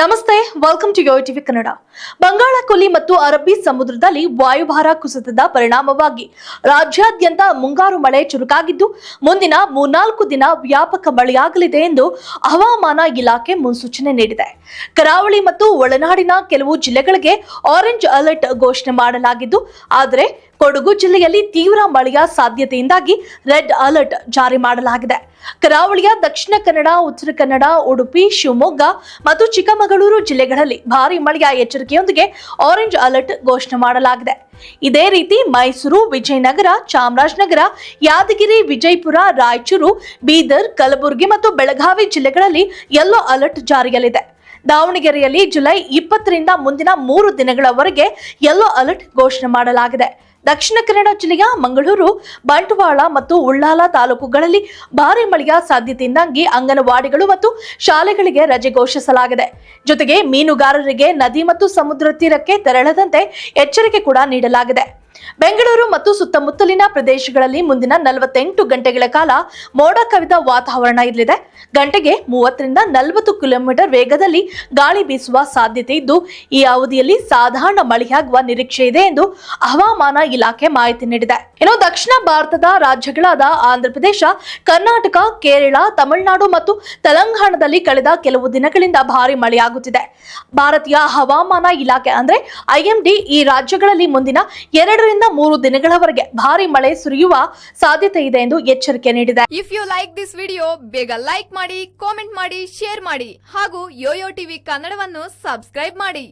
ನಮಸ್ತೆ welcome to Yo TV Kannada Bangala ಕೊಲ್ಲಿ ಮತ್ತು ಅರಬ್ಬಿ ಸಮುದ್ರದಲ್ಲಿ ವಾಯುಭಾರ ಕುಸಿತದ ಪರಿಣಾಮವಾಗಿ ರಾಜ್ಯಾದ್ಯಂತ ಮುಂಗಾರು ಮಳೆ ಚುರುಕಾಗಿದ್ದು, ಮುಂದಿನ ಮೂರ್ನಾಲ್ಕು ದಿನ ವ್ಯಾಪಕ ಮಳೆಯಾಗಲಿದೆ ಎಂದು ಹವಾಮಾನ ಇಲಾಖೆ ಮುನ್ಸೂಚನೆ ನೀಡಿದೆ. ಕರಾವಳಿ ಮತ್ತು ಒಳನಾಡಿನ ಕೆಲವು ಜಿಲ್ಲೆಗಳಿಗೆ ಆರೆಂಜ್ ಅಲರ್ಟ್ ಘೋಷಣೆ ಮಾಡಲಾಗಿದ್ದು, ಆದರೆ ಕೊಡಗು ಜಿಲ್ಲೆಯಲ್ಲಿ ತೀವ್ರ ಮಳೆಯ ಸಾಧ್ಯತೆಯಿಂದಾಗಿ ರೆಡ್ ಅಲರ್ಟ್ ಜಾರಿ ಮಾಡಲಾಗಿದೆ. ಕರಾವಳಿಯ ದಕ್ಷಿಣ ಕನ್ನಡ, ಉತ್ತರ ಕನ್ನಡ, ಉಡುಪಿ, ಶಿವಮೊಗ್ಗ ಮತ್ತು ಚಿಕ್ಕಮಗಳೂರು ಜಿಲ್ಲೆಗಳಲ್ಲಿ ಭಾರಿ ಮಳೆಯ ಎಚ್ಚರಿಕೆಯೊಂದಿಗೆ ಆರೆಂಜ್ ಅಲರ್ಟ್ ಘೋಷಣೆ ಮಾಡಲಾಗಿದೆ. ಇದೇ ರೀತಿ ಮೈಸೂರು, ವಿಜಯನಗರ, ಚಾಮರಾಜನಗರ, ಯಾದಗಿರಿ, ವಿಜಯಪುರ, ರಾಯಚೂರು, ಬೀದರ್, ಕಲಬುರಗಿ ಮತ್ತು ಬೆಳಗಾವಿ ಜಿಲ್ಲೆಗಳಲ್ಲಿ ಯೆಲ್ಲೋ ಅಲರ್ಟ್ ಜಾರಿಯಲ್ಲಿದೆ. ದಾವಣಗೆರೆಯಲ್ಲಿ ಜುಲೈ ಇಪ್ಪತ್ತರಿಂದ ಮುಂದಿನ ಮೂರು ದಿನಗಳವರೆಗೆ ಯೆಲ್ಲೋ ಅಲರ್ಟ್ ಘೋಷಣೆ ಮಾಡಲಾಗಿದೆ. ದಕ್ಷಿಣ ಕನ್ನಡ ಜಿಲ್ಲೆಯ ಮಂಗಳೂರು, ಬಂಟ್ವಾಳ ಮತ್ತು ಉಳ್ಳಾಲ ತಾಲೂಕುಗಳಲ್ಲಿ ಭಾರಿ ಮಳೆಯ ಸಾಧ್ಯತೆಯಿಂದಾಗಿ ಅಂಗನವಾಡಿಗಳು ಮತ್ತು ಶಾಲೆಗಳಿಗೆ ರಜೆ ಘೋಷಿಸಲಾಗಿದೆ. ಜೊತೆಗೆ ಮೀನುಗಾರರಿಗೆ ನದಿ ಮತ್ತು ಸಮುದ್ರ ತೀರಕ್ಕೆ ತೆರಳದಂತೆ ಎಚ್ಚರಿಕೆ ಕೂಡ ನೀಡಲಾಗಿದೆ. ಬೆಂಗಳೂರು ಮತ್ತು ಸುತ್ತಮುತ್ತಲಿನ ಪ್ರದೇಶಗಳಲ್ಲಿ ಮುಂದಿನ ನಲವತ್ತೆಂಟು ಗಂಟೆಗಳ ಕಾಲ ಮೋಡ ಕವಿದ ವಾತಾವರಣ ಇರಲಿದೆ. ಗಂಟೆಗೆ ಮೂವತ್ತರಿಂದ ನಲವತ್ತು ಕಿಲೋಮೀಟರ್ ವೇಗದಲ್ಲಿ ಗಾಳಿ ಬೀಸುವ ಸಾಧ್ಯತೆ ಇದ್ದು, ಈ ಅವಧಿಯಲ್ಲಿ ಸಾಧಾರಣ ಮಳೆಯಾಗುವ ನಿರೀಕ್ಷೆ ಇದೆ ಎಂದು ಹವಾಮಾನ ಇಲಾಖೆ ಮಾಹಿತಿ ನೀಡಿದೆ. ಇನ್ನು ದಕ್ಷಿಣ ಭಾರತದ ರಾಜ್ಯಗಳಾದ ಆಂಧ್ರಪ್ರದೇಶ ಕರ್ನಾಟಕ, ಕೇರಳ, ತಮಿಳುನಾಡು ಮತ್ತು ತೆಲಂಗಾಣದಲ್ಲಿ ಕಳೆದ ಕೆಲವು ದಿನಗಳಿಂದ ಭಾರಿ ಮಳೆಯಾಗುತ್ತಿದೆ. ಭಾರತೀಯ ಹವಾಮಾನ ಇಲಾಖೆ ಅಂದ್ರೆ ಐಎಂಡಿ ಈ ರಾಜ್ಯಗಳಲ್ಲಿ ಮುಂದಿನ ಎರಡರಿಂದ ಮೂರು ದಿನಗಳವರೆಗೆ ಭಾರಿ ಮಳೆ ಸುರಿಯುವ ಸಾಧ್ಯತೆ ಇದೆ ಎಂದು ಎಚ್ಚರಿಕೆ ನೀಡಿದೆ. If you like this video ಬೇಗ ಲೈಕ್ ಮಾಡಿ ಕಾಮೆಂಟ್ ಮಾಡಿ ಶೇರ್ ಮಾಡಿ ಹಾಗೂ ಯೋಯೋ ಟಿವಿ ಕನ್ನಡವನ್ನು ಸಬ್ಸ್ಕ್ರೈಬ್ ಮಾಡಿ.